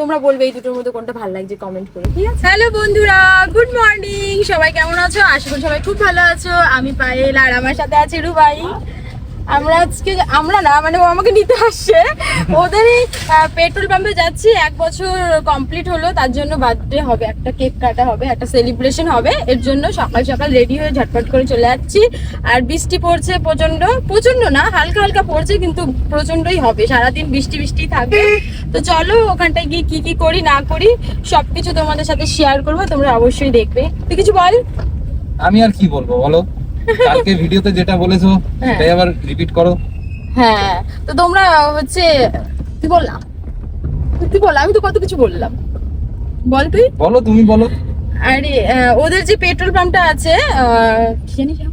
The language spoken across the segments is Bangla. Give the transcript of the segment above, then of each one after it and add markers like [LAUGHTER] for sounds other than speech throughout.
তোমরা বলবে এই দুটোর মধ্যে কোনটা ভালো লাগছে কমেন্ট করে, ঠিক আছে? হ্যালো বন্ধুরা গুড মর্নিং সবাই কেমন আছো? আশা করি সবাই খুব ভালো আছো। আমি পায়েল আর আমার সাথে আছে রুবাই। আমরা আজকে, আমরা না মানে ও আমাকে নিতে আসছে। ওদেরই পেট্রোল পাম্পে যাচ্ছি, এক বছর কমপ্লিট হলো, তার জন্য বার্থডে হবে, একটা কেক কাটা হবে, একটা সেলিব্রেশন হবে। এর জন্য সকাল সকাল রেডি হয়ে ঝটপট করে চলে যাচ্ছি। আর বৃষ্টি পড়ছে প্রচণ্ড প্রচণ্ড না, হালকা হালকা পড়ছে, কিন্তু প্রচন্ডই হবে। সারাদিন বৃষ্টি বৃষ্টি থাকবে। তো চলো, ওখানটায় গিয়ে কি কি করি, না করি, সবকিছু তোমাদের সাথে শেয়ার করব, তোমরা অবশ্যই দেখবে। তুই কিছু বল। আমি আর কি বলব, বলো? কালকে ভিডিওতে যেটা বলেছ হ্যাঁ। সেটাই আবার রিপিট করো। হ্যাঁ তো তোমরা হচ্ছে তুই বললাম? তুই বল আমি তো কত কিছু বললাম। বল তুই। বলো তুমি বলো। আরে ওদের যে পেট্রোল পাম্পটা আছে কি জানি নাম?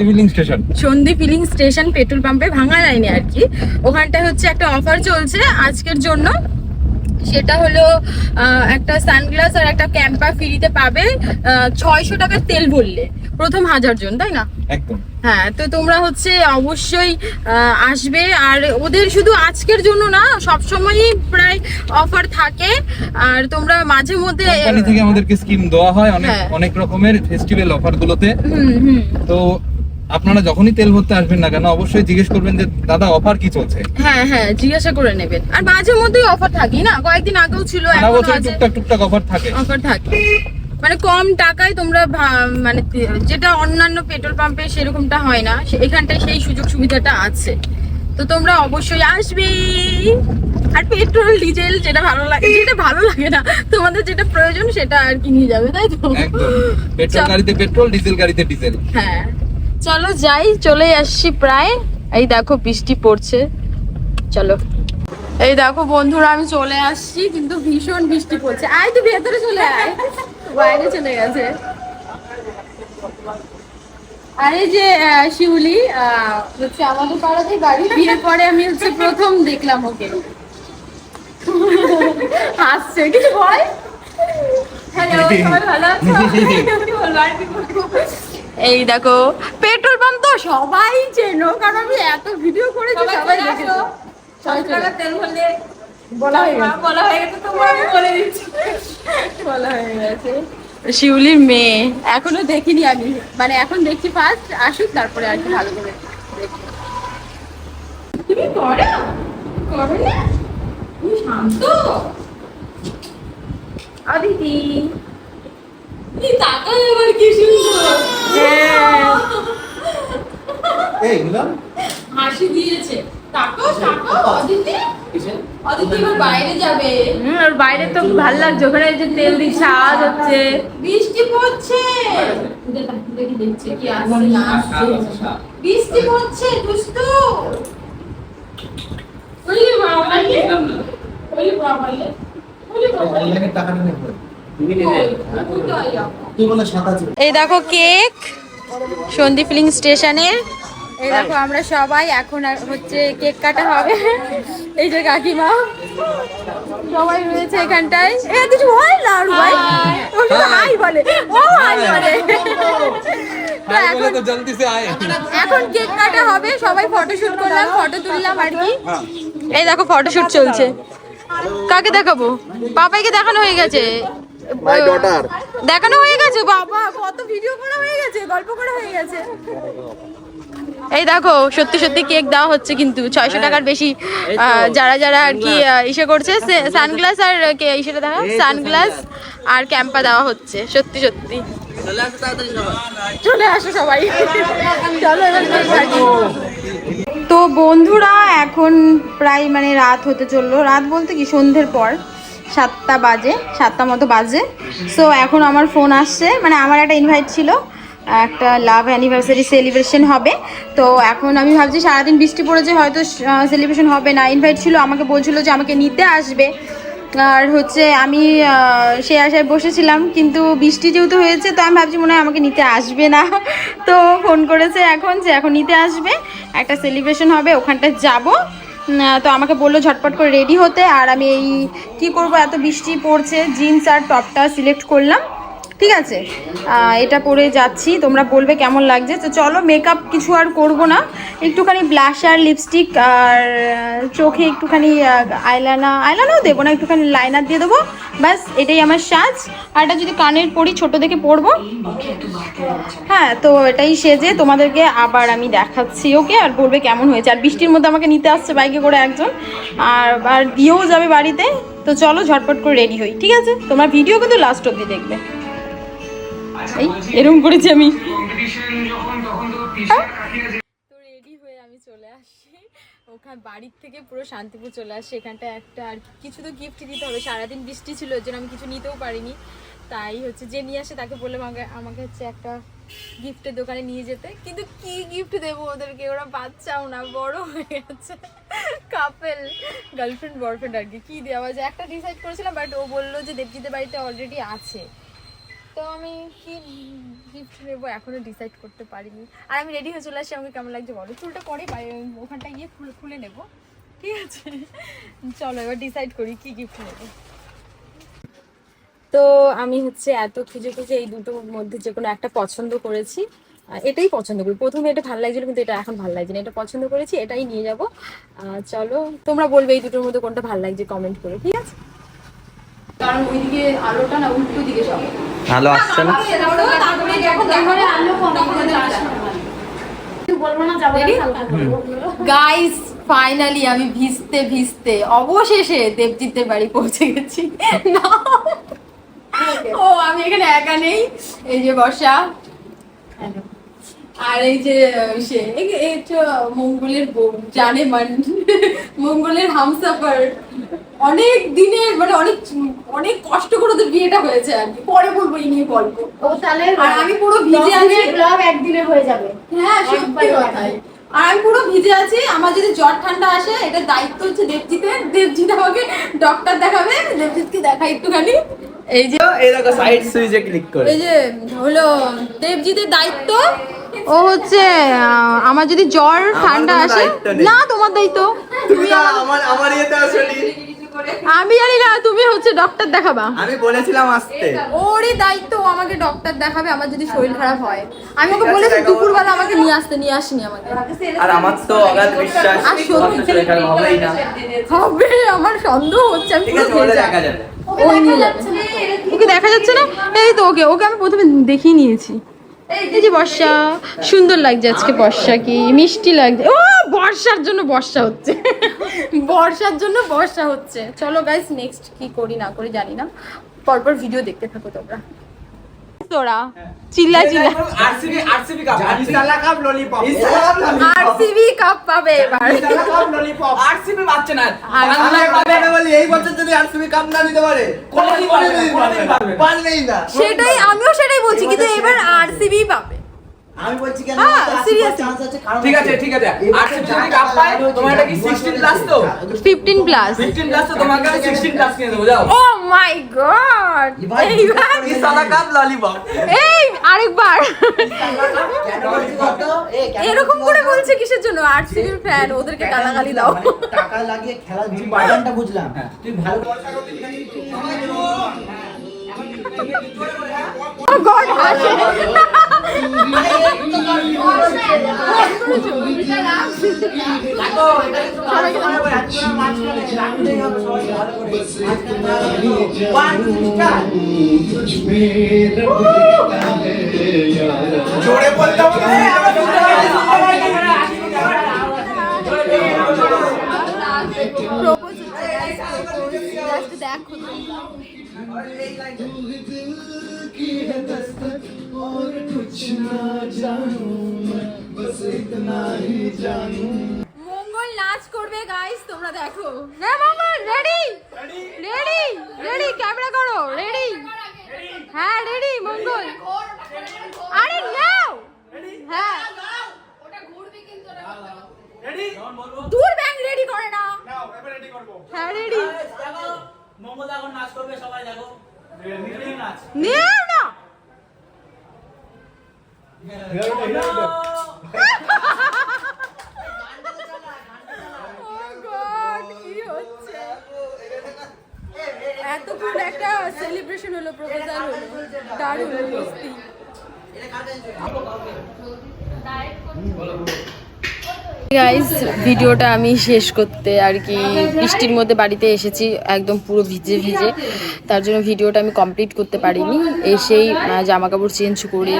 ফিলিং স্টেশন সন্ধি ফিলিং স্টেশন পেট্রোল পাম্পে ভাঙা লাইনে আর কি। ওখানটায় হচ্ছে একটা অফার চলছে আজকের জন্য। সেটা হলো একটা সানগ্লাস আর একটা ক্যাম্পা ফ্রিতে পাবে ছয়শো টাকার তেল ভরলে। প্রথম হাজার জন তাই না? একদম। হ্যাঁ তো তোমরা হচ্ছে অবশ্যই আসবে। আর ওদের শুধু আজকের জন্য না সব সময়ই প্রায় অফার থাকে। আর তোমরা মাঝে মধ্যে কোম্পানি থেকে আমাদেরকে স্কিম দেওয়া হয় অনেক হ্যাঁ। অনেক রকমের ফেস্টিভ্যাল অফার গুলোতে। তো আপনারা যখনই তেল ভরতে আসবেন না কেন অবশ্যই জিজ্ঞেস করবেন যে দাদা অফার কি চলছে? হ্যাঁ হ্যাঁ জিজ্ঞাসা করে নেবেন। আর মাঝে মধ্যেই অফার থাকি না? কয়েকদিন আগেও ছিল এখনও টুকটাক টুকটাক অফার থাকে। অফার থাকে। মানে কম টাকায় তোমরা মানে যেটা অন্যান্য পেট্রোল পাম্পে সেরকমটা হয় না এখানটায় সেই সুযোগ সুবিধাটা আছে। তো তোমরা অবশ্যই আসবে। আর পেট্রোল ডিজেল যেটা ভালো লাগে যেটা ভালো লাগে না তোমাদের যেটা প্রয়োজন সেটা আর কি নিয়ে যাবে তাই তো? পেট্রোল গাড়িতে পেট্রোল ডিজেল গাড়িতে ডিজেল। হ্যাঁ। চলো যাই চলে আসছি প্রায়। এই দেখো বৃষ্টি পড়ছে। চলো। এই দেখো বন্ধুরা আমি চলে আসছি কিন্তু ভীষণ বৃষ্টি পড়ছে। আয় তুই ভেতরে চলে আয়। বাইরে চলে গেছে আরে যে শিউলি হচ্ছে আমাদের পাড়াতেই বাড়ি বিয়ের পরে আমি হচ্ছে প্রথম দেখলাম ওকে হাসছে কিছু বলব? এই দেখো পেট্রোল পাম্প তো সবাই চেনো কারণ আমি এত ভিডিও করেছি সবাই সবাই তেল ভরলে বলা হয়ে গেছে। বলা হয়ে গেছে তোমার আমি বলে দিচ্ছি। বলা হয়ে গেছে। শিউলির মেয়ে। এখনও দেখিনি আমি। মানে এখন দেখছি ফার্স্ট আসুক তারপরে আর কি ভালো করে দেখি তুমি করো করো না। তুমি শান্ত। আদিতি এই তাকাও এবার কি সুন্দর। হ্যাঁ। এই হাসি দিয়েছে। তাকাও তাকাও অদিতি। অদিতি বাইরে যাবে। হুম, আর বাইরে তো ভালো লাগছে ওখানে যে তেল দিচ্ছে আওয়াজ হচ্ছে। বৃষ্টি পড়ছে। দেখি দেখছে কি আসছে না? আসছে বৃষ্টি পড়ছে দুষ্টু আছে এই দেখো কেক সন্ধি ফিলিং স্টেশনের এই দেখো আমরা সবাই এখন আর হচ্ছে কেক কাটা হবে। এই যে কাকিমা সবাই রয়েছে এখানটায়। এ কিছু হয় না আর ভাই? ও হাই বলে ও হাই বলে। এখন তো জলদি সে আয়। এখন কেক কাটা হবে সবাই ফটোশুট করলাম ফটো তুললাম আর কি। এই দেখো ফটোশুট চলছে। কাকে দেখাবো? পাপাইকে দেখানো হয়ে গেছে। মাই ডটার দেখানো হয়ে গেছে বাবা। কত ভিডিও করা হয়ে গেছে গল্প করা হয়ে গেছে। এই দেখো সত্যি সত্যি কেক দেওয়া হচ্ছে কিন্তু। ছয়শো টাকার বেশি যারা যারা আর কি ইসে করছে সানগ্লাস আর কে ইসেটা দেখা? সানগ্লাস আর ক্যাম্পা দেওয়া হচ্ছে সত্যি সত্যি। চলে আসো সবাই। চলো। তো বন্ধুরা এখন প্রায় মানে রাত হতে চলল। রাত বলতে কি সন্ধ্যের পর। সাতটা বাজে সাতটা মতো বাজে। সো এখন আমার ফোন আসছে। মানে আমার একটা ইনভাইট ছিল। একটা লাভ অ্যানিভার্সারি সেলিব্রেশন হবে। তো এখন আমি ভাবছি সারাদিন বৃষ্টি পড়েছে, হয়তো সেলিব্রেশন হবে না। ইনভাইট ছিল, আমাকে বলছিল যে আমাকে নিতে আসবে। আর হচ্ছে আমি সে আশায় বসেছিলাম, কিন্তু বৃষ্টি যেহেতু হয়েছে, তো আমি ভাবছি মনে হয় আমাকে নিতে আসবে না। [LAUGHS] তো ফোন করেছে এখন যে এখন নিতে আসবে। একটা সেলিব্রেশন হবে ওখানটা যাব। তো আমাকে বলল ঝটপট করে রেডি হতে। আর আমি এই কী করব, এত বৃষ্টি পড়ছে জিন্স আর টপটা সিলেক্ট করলাম। ঠিক আছে? এটা পরে যাচ্ছি। তোমরা বলবে কেমন লাগছে। তো চলো মেকআপ কিছু আর করব না। একটুখানি ব্লাশার লিপস্টিক আর চোখে একটুখানি আইলানা আইলানাও দেবো না, একটুখানি লাইনার দিয়ে দেবো। ব্যাস, এটাই আমার সাজ। আর এটা যদি কানের পরি ছোট দেখে পরবো। হ্যাঁ তো এটাই সেজে তোমাদেরকে আবার আমি দেখাচ্ছি, ওকে? আর বলবে কেমন হয়েছে। আর বৃষ্টির মধ্যে আমাকে নিতে আসছে বাইকে করে একজন। আর আর দিয়েও যাবে বাড়িতে। তো চলো, ঝটপট করে রেডি হই। ঠিক আছে? তোমার ভিডিও কিন্তু লাস্ট অব্দি দেখবে। এই এরকম করেছি আমি। তো রেডি হয়ে আমি চলে আসছি ওখানে বাড়ির থেকে পুরো শান্তিপুর চলে আসছি এখানটা একটা আর কিছু তো গিফট দিতে হবে। সারাদিন বৃষ্টি ছিল ওই জন্য আমি কিছু নিতেও পারিনি। তাই হচ্ছে যে নিয়ে আসে তাকে বললাম আমাকে আমাকে হচ্ছে একটা গিফটের দোকানে নিয়ে যেতে। কিন্তু কি গিফট দেবো ওদেরকে? ওরা বাচ্চাও না বড় হয়ে গেছে। কাপেল গার্লফ্রেন্ড বয়ফ্রেন্ড আর কি। কী দেওয়া যায়? একটা ডিসাইড করেছিলাম বাট ও বলল যে দেবজিদের বাড়িতে অলরেডি আছে। তো আমি কি গিফট নেব এখনও ডিসাইড করতে পারিনি। আর আমি রেডি হয়ে চলে আসছি, আমাকে কেমন লাগছে বলো? চুলটা পরে বাই- ওখানটা গিয়ে খুলে খুলে নেব। ঠিক আছে? চলো, এবার ডিসাইড করি কি গিফট নেব। তো আমি হচ্ছে এত খুঁজে খুঁজে এই দুটোর মধ্যে যে কোনো একটা পছন্দ করেছি। এটাই পছন্দ করি। প্রথমে এটা ভালো লাগছিল, কিন্তু এটা এখন ভালো লাগছে না। এটা পছন্দ করেছি, এটাই নিয়ে যাব। চলো, তোমরা বলবে এই দুটোর মধ্যে কোনটা ভালো লাগছে কমেন্ট করে, ঠিক আছে? কারণ ওইদিকে আলোটা না উল্টো দিকে সব। ভালো আসছে না? তারপরে যখন তারপরে আলো গাইস ফাইনালি আমি ভিজতে ভিজতে অবশেষে দেবজিতের বাড়ি পৌঁছে গেছি। না ও আমি এখানে একা নেই। এই যে বর্ষা। আর এই যে সে মঙ্গলের বউ জানে মান মঙ্গলের হামসাফার। অনেক দিনের মানে অনেক অনেক কষ্ট করে ওদের বিয়েটা হয়েছে আর কি। পরে বলব এই নিয়ে গল্প ও তাহলে আর আমি পুরো ভিজে আছি। ব্লগ একদিনে হয়ে যাবে। হ্যাঁ সত্যি কথাই আর আমি পুরো ভিজে আছি। আমার যদি জ্বর ঠান্ডা আসে এটা দায়িত্ব হচ্ছে দেবজিতের দেবজিৎ আমাকে ডক্টর দেখাবে। দেবজিৎকে দেখাই একটুখানি। এই যে এই দেখো সাইড সুইচে ক্লিক করে এই যে হলো দেবজিতের দায়িত্ব। ও হচ্ছে আমার যদি জ্বর ঠান্ডা আসে না তোমার দায়িত্ব। তুমি আমার আমার ইয়েতে আসলি আমি জানি না তুমি হচ্ছে ডক্টর দেখাবা। আমি বলেছিলাম আসতে। ওরই দায়িত্ব আমাকে ডক্টর দেখাবে আমার যদি শরীর খারাপ হয়। আমি ওকে বলেছি দুপুরবেলা আমাকে নিয়ে আসতে নিয়ে আসিনি আমাকে। আর আমার তো অগাধ বিশ্বাস। আর সত্যি- হবেই না। হবে আমার সন্দেহ হচ্ছে আমি পুরো। দেখা যাবে। ওকে দেখা যাচ্ছে না? এই তো ওকে ওকে আমি প্রথমে দেখিয়ে নিয়েছি। এই যে বর্ষা, সুন্দর লাগছে আজকে বর্ষা কি, মিষ্টি লাগছে। ও, বর্ষার জন্য বর্ষা হচ্ছে। বর্ষার জন্য বর্ষা হচ্ছে। চলো গাইস নেক্সট কি করি না করি জানি না। পরপর ভিডিও দেখতে থাকো তোমরা। তোরা। চিল্লা চিল্লা। আরসিবি আরসিবি কাপ ইসালা কাপ ললিপপ আরসিবি কাপ পাবে এবার। আরসিবি পাচ্ছে না। এই বছর যদি আরসিবি কাপ না নিতে পারে না। পারবেই সেটাই আমিও সেটাই বলছি কিন্তু এবার আরসিবি পাবে। আমি বলছি কেন? হ্যাঁ, ঠিক আছে ঠিক আছে। আরসিবি যদি কাপ পায় তোমার এটা কি 16 প্লাস তো? ফিফটিন প্লাস 15 প্লাস তো তোমাকে আমি 16 প্লাস কিনে দেবো যাও। ও মাই গড এবার এইবার ইসালা কাপ ললিপপ এই আরেকবার। এরকম করে বলছে কিসের জন্য? আরসিবির ফ্যান ওদেরকে গালাগালি দাও। মানে টাকা লাগিয়ে খেলার বাগানটা বুঝলাম তুই ভালো ও গড হাসে। জোরে বলতে হবে দেখো মঙ্গল নাচ করবে গাইস তোমরা দেখো। হ্যাঁ Mangal ready ready ready camera করো রেডি হ্যাঁ রেডি মঙ্গল। আরে নাও! হ্যাঁ। দূর ব্যাংক রেডি করে না। হ্যাঁ রেডি মঙ্গল এখন নাচ করবে সবাই দেখো। নাচ নিয়ে না Oh God, কি হচ্ছে? এত নতুন একটা সেলিব্রেশন হলো প্রপোজাল হলো দারুণ মস্তি। গাইজ ভিডিওটা আমি শেষ করতে আর কি বৃষ্টির মধ্যে বাড়িতে এসেছি, একদম পুরো ভিজে ভিজে। তার জন্য ভিডিওটা আমি কমপ্লিট করতে পারিনি। এসেই জামা কাপড় চেঞ্জ করে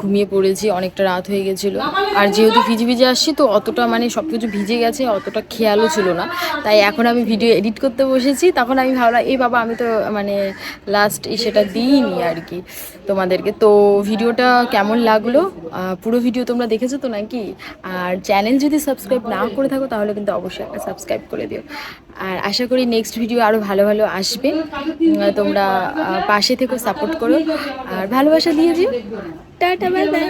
ঘুমিয়ে পড়েছি, অনেকটা রাত হয়ে গেছিল। আর যেহেতু ভিজে ভিজে আসছি, তো অতটা মানে সব কিছু ভিজে গেছে, অতটা খেয়ালও ছিল না। তাই এখন আমি ভিডিও এডিট করতে বসেছি। তখন আমি ভাবলাম, এই বাবা, আমি তো মানে লাস্ট সেটা দিইনি আর কি তোমাদেরকে। তো ভিডিওটা কেমন লাগল? পুরো ভিডিও তোমরা দেখেছ তো নাকি? আর চ্যানেল যদি সাবস্ক্রাইব না করে থাকো, তাহলে কিন্তু অবশ্যই একটা সাবস্ক্রাইব করে দিও। আর আশা করি নেক্সট ভিডিও আরও ভালো ভালো আসবে। তোমরা পাশে থেকে সাপোর্ট করো। আর ভালোবাসা দিয়ে দিও। Tata bye bye